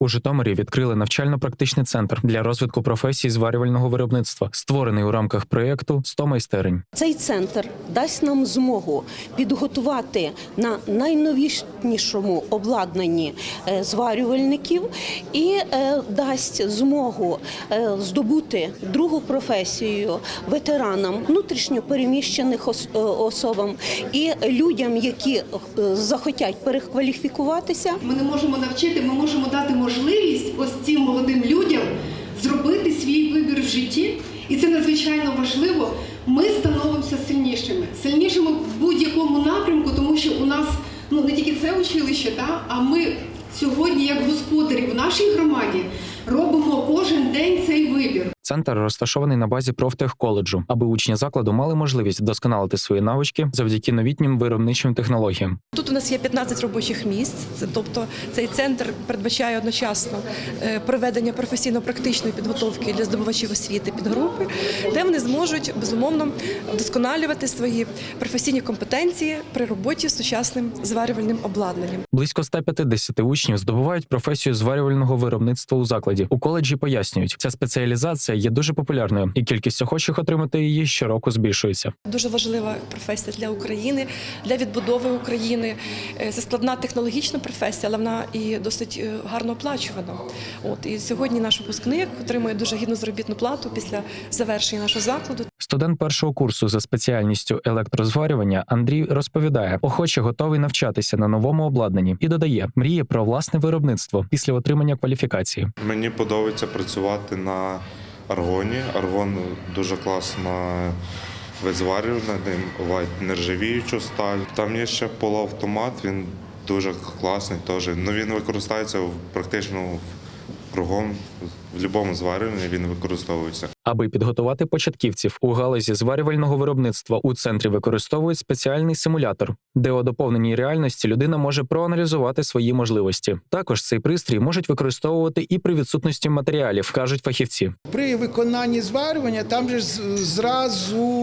У Житомирі відкрили навчально-практичний центр для розвитку професій зварювального виробництва, створений у рамках проєкту «100 майстерень. Цей центр дасть нам змогу підготувати на найновішнішому обладнанні е, зварювальників і е, дасть змогу е, здобути другу професію ветеранам, внутрішньо переміщених особам і людям, які захотять перекваліфікуватися. Ми не можемо навчити, ми можемо дати можливість ось цим молодим людям зробити свій вибір в житті. І це надзвичайно важливо. Ми становимося сильнішими, сильнішими в будь-якому напрямку, тому що у нас ну не тільки це училище, та, а ми сьогодні, як господарі в нашій громаді, робимо кожен день цей вибір. Центр розташований на базі профтехколеджу, аби учні закладу мали можливість вдосконалити свої навички завдяки новітнім виробничим технологіям. Тут у нас є 15 робочих місць, це, тобто цей центр передбачає одночасно е, проведення професійно-практичної підготовки для здобувачів освіти підгрупи, де вони зможуть безумовно вдосконалювати свої професійні компетенції при роботі з сучасним зварювальним обладнанням. Близько 150 учнів здобувають професію зварювального виробництва у закладі. У коледжі пояснюють, ця спеціалізація є дуже популярною, і кількість охочих отримати її щороку збільшується. Дуже важлива професія для України, для відбудови України. Е, Це складна технологічна професія, але вона і досить е, гарно оплачувана. От і сьогодні наш випускник отримує дуже гідну заробітну плату після завершення нашого закладу. Студент першого курсу за спеціальністю електрозварювання Андрій розповідає, охоче готовий навчатися на новому обладнанні і додає, мріє про власне виробництво після отримання кваліфікації. Мені подобається працювати на аргоні. Аргон дуже класно визварювання, ним нержавіючу сталь. Там є ще полуавтомат, він дуже класний теж. Ну він використається практично в- кругом, в будь-якому зварюванні він використовується. Аби підготувати початківців у галузі зварювального виробництва у центрі використовують спеціальний симулятор, де у доповненій реальності людина може проаналізувати свої можливості. Також цей пристрій можуть використовувати і при відсутності матеріалів, кажуть фахівці. При виконанні зварювання там же зразу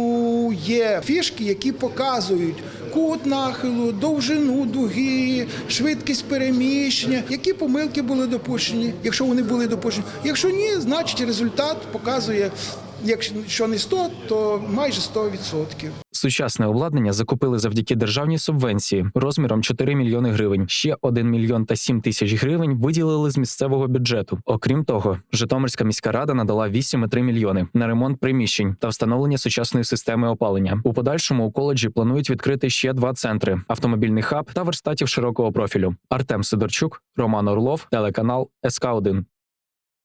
є фішки, які показують кут нахилу, довжину дуги, швидкість переміщення, які помилки були допущені, якщо вони були допущені. Якщо ні, значить результат показує, якщо не 100, то майже 100%. Сучасне обладнання закупили завдяки державній субвенції розміром 4 мільйони гривень. Ще 1 мільйон та 7 тисяч гривень виділили з місцевого бюджету. Окрім того, Житомирська міська рада надала 8,3 мільйони на ремонт приміщень та встановлення сучасної системи опалення. У подальшому у коледжі планують відкрити ще два центри: автомобільний хаб та верстатів широкого профілю. Артем Сидорчук, Роман Орлов, телеканал СК 1